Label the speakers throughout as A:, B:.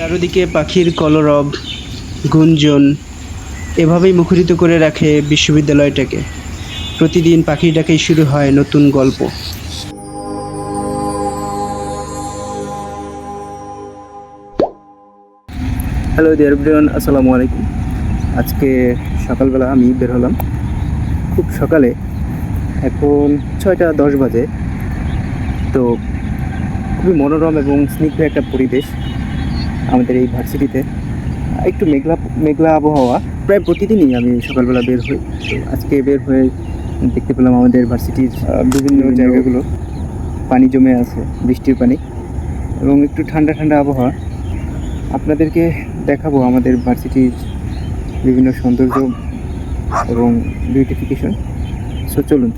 A: চারদিকে পাখির কলরব, গুঞ্জন, এভাবেই মুখরিত করে রাখে বিশ্ববিদ্যালয়টাকে। প্রতিদিন পাখির ডাকেই শুরু হয় নতুন গল্প।
B: হ্যালো এভরিওয়ান আসসালামু আলাইকুম। আজকে সকালবেলা আমি বের হলাম। খুব সকালে, এখন ছয়টা দশ বাজে। তো খুবই মনোরম এবং স্নিগ্ধ একটা পরিবেশ। আমাদের এই ভার্সিটিতে একটু মেঘলা মেঘলা আবহাওয়া। প্রায় প্রতিদিনই আমি সকালবেলা বের হই। আজকে বের হয়ে দেখতে পেলাম আমাদের ভার্সিটির বিভিন্ন জায়গাগুলো। পানি জমে আছে বৃষ্টির পানি। এবং একটু ঠান্ডা ঠান্ডা আবহাওয়া। আপনাদেরকে দেখাবো আমাদের ভার্সিটির বিভিন্ন সৌন্দর্য এবং বিউটিফিকেশন সো চলুন।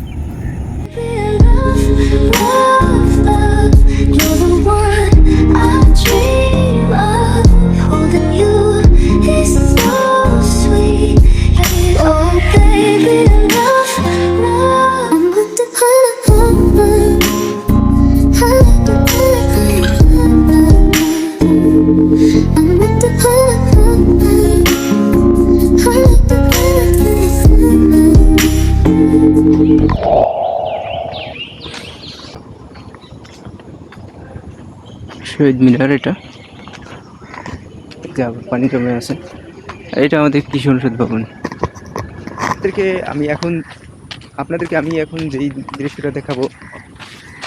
B: শহীদ মিনার এটা। যা পানি জমে আছে। আর এটা আমাদের কৃষি অনুষদ ভবন। আপনাদেরকে আমি এখন আপনাদেরকে আমি এখন যেই দৃশ্যটা দেখাবো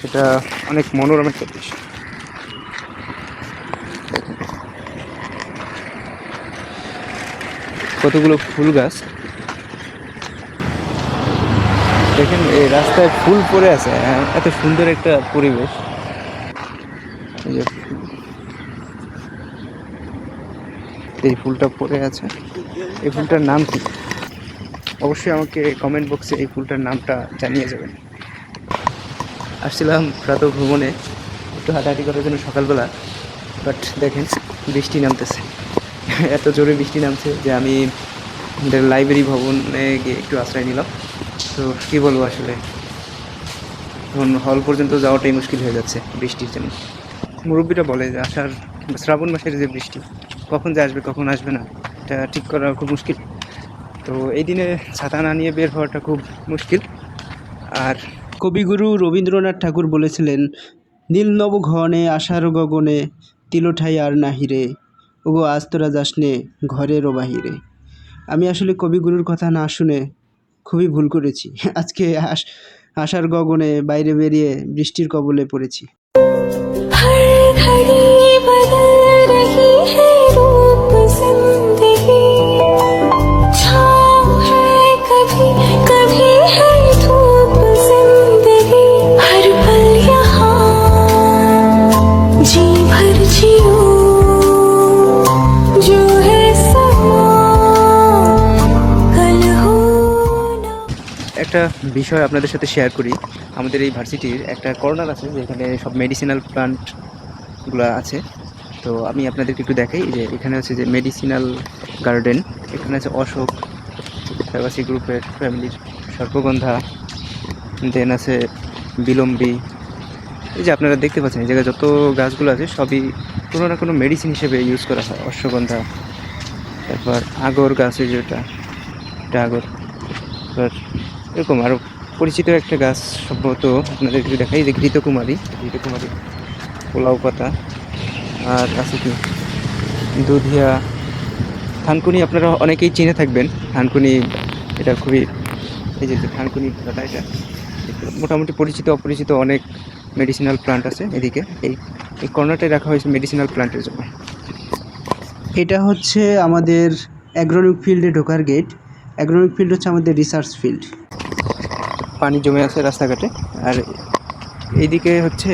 B: এটা অনেক মনোরম একটা দৃশ্য। কতগুলো ফুল গাছ। দেখেন এই রাস্তায় ফুল পড়ে আছে হ্যাঁ, এত সুন্দর একটা পরিবেশ। এই ফুলটা পড়ে আছে। এই ফুলটার নাম কি? অবশ্যই আমাকে কমেন্ট বক্সে এই ফুলটার নামটা জানিয়ে যাবেন। আসছিলাম প্রাত ভ্রমণে, একটু হাঁটাহাঁটি করার জন্য সকালবেলা বাট দেখেন বৃষ্টি নামতেছে। এত জোরে বৃষ্টি নামছে যে আমি লাইব্রেরি ভবনে গিয়ে একটু আশ্রয় নিলাম। তো কী বলব আসলে? এখন হল পর্যন্ত যাওয়াটাই মুশকিল হয়ে যাচ্ছে বৃষ্টির জন্য। মুরব্বীরা বলে যে আষাঢ় শ্রাবণ মাসের যে বৃষ্টি, কখন যে আসবে, কখন আসবে না, এটা ঠিক করা খুব মুশকিল। তো এই দিনে ছাতা না নিয়ে বের হওয়াটা খুব মুশকিল। আর
A: কবিগুরু রবীন্দ্রনাথ ঠাকুর বলেছিলেন, নীল নব ঘনে, আষাঢ় গগনে তিলোঠাই আর নাহিরে, ওগো আজ তোরা যাসনে ঘরের ও বাহিরে। আমি আসলে কবিগুরুর কথা না শুনে খুবই ভুল করেছি। আজকে আষাঢ় গগনে বাইরে বেরিয়ে বৃষ্টির কবলে পড়েছি।
B: বিষয় আপনাদের সাথে শেয়ার করি। আমাদের এই ভার্সিটির একটা কর্নার আছে, যেখানে সব মেডিসিনাল প্লান্টগুলো আছে। তো আমি আপনাদেরকে একটু দেখাই যে এখানে আছে যে মেডিসিনাল গার্ডেন এখানে আছে অশোক ফ্যাবাসি গ্রুপের ফ্যামিলির সর্পগন্ধা দেন আছে বিলম্বি। এই যে আপনারা দেখতে পাচ্ছেন, এই জায়গায় যত গাছগুলো আছে, সবই কোনো না কোনো মেডিসিন হিসেবে ইউজ করা হয়, অশ্বগন্ধা। তারপর আগর গাছ যেটা এটা আগর। তারপর এরকম আরও পরিচিত একটা গাছ সম্ভবত আপনাদের একটু দেখাই, যে ঘৃতকুমারী ঘৃতকুমারী পোলাও পাতা। আর আছে কি? দুধিয়া। থানকুনি আপনারা অনেকেই চিনে থাকবেন। থানকুনি, এটা খুবই, এই যে থানকুনি পাতা এটা মোটামুটি পরিচিত, অপরিচিত অনেক মেডিসিনাল প্লান্ট আছে এদিকে। এই এই কর্নারটায় রাখা হয়েছে মেডিসিনাল প্লান্টের জন্য।
A: এটা হচ্ছে আমাদের অ্যাগ্রোনিক ফিল্ডে ঢোকার গেট অ্যাগ্রোনিক ফিল্ড হচ্ছে আমাদের রিসার্চ ফিল্ড
B: পানি জমে আছে রাস্তাঘাটে, আর এইদিকে হচ্ছে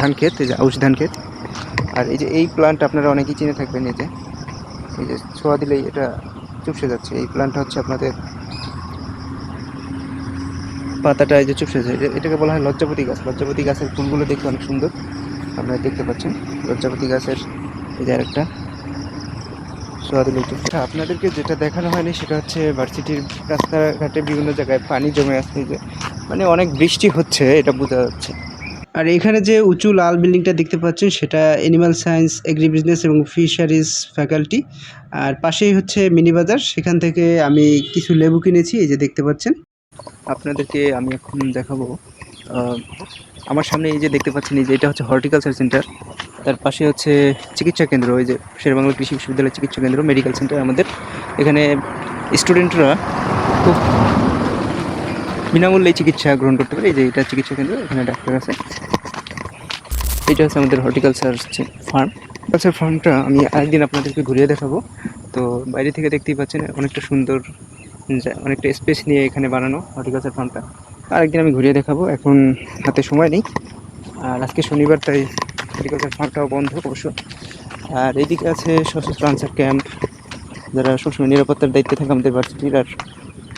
B: ধান ক্ষেত, এই যে আউশ ধান ক্ষেত। আর এই যে এই প্লান্ট আপনারা অনেকেই চিনে থাকবেন, এই যে এই যে ছোঁয়া দিলেই এটা চুপসে যাচ্ছে। এই প্লান্টটা হচ্ছে আপনাদের পাতাটা এই যে চুপসে যায় এটাকে বলা হয় লজ্জাপতি গাছ। লজ্জাপতি গাছের ফুলগুলো দেখতে অনেক সুন্দর। আপনারা দেখতে পাচ্ছেন। লজ্জাপতি গাছের এই যে আরেকটা আচ্ছা, আপনাদেরকে যেটা দেখানো হয়নি সেটা হচ্ছে ভার্সিটির রাস্তাঘাটে বিভিন্ন জায়গায় পানি জমে আসছে যে মানে অনেক বৃষ্টি হচ্ছে এটা বোঝা যাচ্ছে।
A: আর এখানে যে উঁচু লাল বিল্ডিংটা দেখতে পাচ্ছেন সেটা অ্যানিমাল সায়েন্স এগ্রি বিজনেস এবং ফিশারিজ ফ্যাকাল্টি আর পাশেই হচ্ছে মিনি বাজার সেখান থেকে আমি কিছু লেবু কিনেছি এই যে দেখতে পাচ্ছেন।
B: আপনাদেরকে আমি এখন দেখাবো। আমার সামনে এই যে দেখতে পাচ্ছেন এই যে এটা হচ্ছে হর্টিকালচার সেন্টার। তার পাশে হচ্ছে চিকিৎসা কেন্দ্র ওই যে শেরবাংলা কৃষি বিশ্ববিদ্যালয় চিকিৎসা কেন্দ্র, মেডিকেল সেন্টার আমাদের। এখানে স্টুডেন্টরা খুব বিনামূল্যে চিকিৎসা গ্রহণ করতে পারে। এই যে এটা চিকিৎসা কেন্দ্র, এখানে ডাক্তার আছে। এটা হচ্ছে আমাদের হর্টিকালচার ফার্ম। হর্টিকালচার ফার্মটা আমি আরেকদিন আপনাদেরকে ঘুরিয়ে দেখাবো। তো বাইরে থেকে দেখতেই পাচ্ছেন, অনেকটা সুন্দর অনেকটা স্পেস নিয়ে এখানে বানানো হর্টিকালচার ফার্মটা। আরেকদিন আমি ঘুরিয়ে দেখাবো, এখন হাতে সময় নেই। আর আজকে শনিবার, তাই হর্টিকালচার ফার্মটাও বন্ধ অবশ্য। আর এদিকে আছে সশস্ত্র আনসার ক্যাম্প যারা সবসময় নিরাপত্তার দায়িত্বে থাকে আমাদের ভার্সিটির আর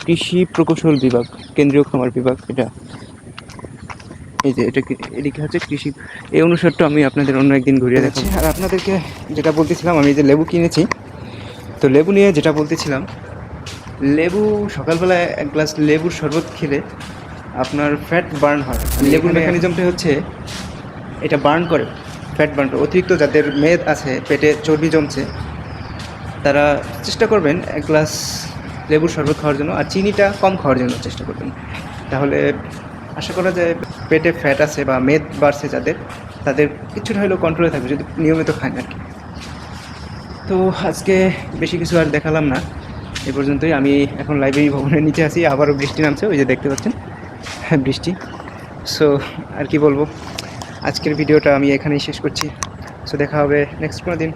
B: কৃষি প্রকৌশল বিভাগ কেন্দ্রীয় খামার বিভাগ এটা এই যে এটা এদিকে হচ্ছে কৃষি। এই অনুসারটা আমি আপনাদের অন্য একদিন ঘুরিয়ে দেখাচ্ছি আর আপনাদেরকে যেটা বলতেছিলাম আমি যে লেবু কিনেছি তো লেবু নিয়ে যেটা বলতেছিলাম লেবু সকালবেলায় এক গ্লাস লেবুর শরবত খেলে আপনার ফ্যাট বার্ন হয়। লেবুর মেকানিজমটা হচ্ছে এটা বার্ন করে। ফ্যাট বার্ন অতিরিক্ত যাদের মেদ আছে, পেটে চর্বি জমছে, তারা চেষ্টা করবেন এক গ্লাস লেবুর শরবত খাওয়ার জন্য আর চিনিটা কম খাওয়ার জন্য চেষ্টা করবেন। তাহলে আশা করা যায় পেটে ফ্যাট আছে বা মেদ বাড়ছে যাদের, তাদের কিছুটা হলেও কন্ট্রোলে থাকবে, যদি নিয়মিত খান আর কি। তো আজকে বেশি কিছু আর দেখালাম না, এ পর্যন্তই। আমি এখন লাইব্রেরি ভবনের নিচে আছি, আবারও বৃষ্টি নামছে, ওই যে দেখতে পাচ্ছেন হ্যাঁ বৃষ্টি। সো আর কি বলব? আজকের ভিডিওটা আমি এখানেই শেষ করছি। সো দেখা হবে নেক্সট কোনো দিন।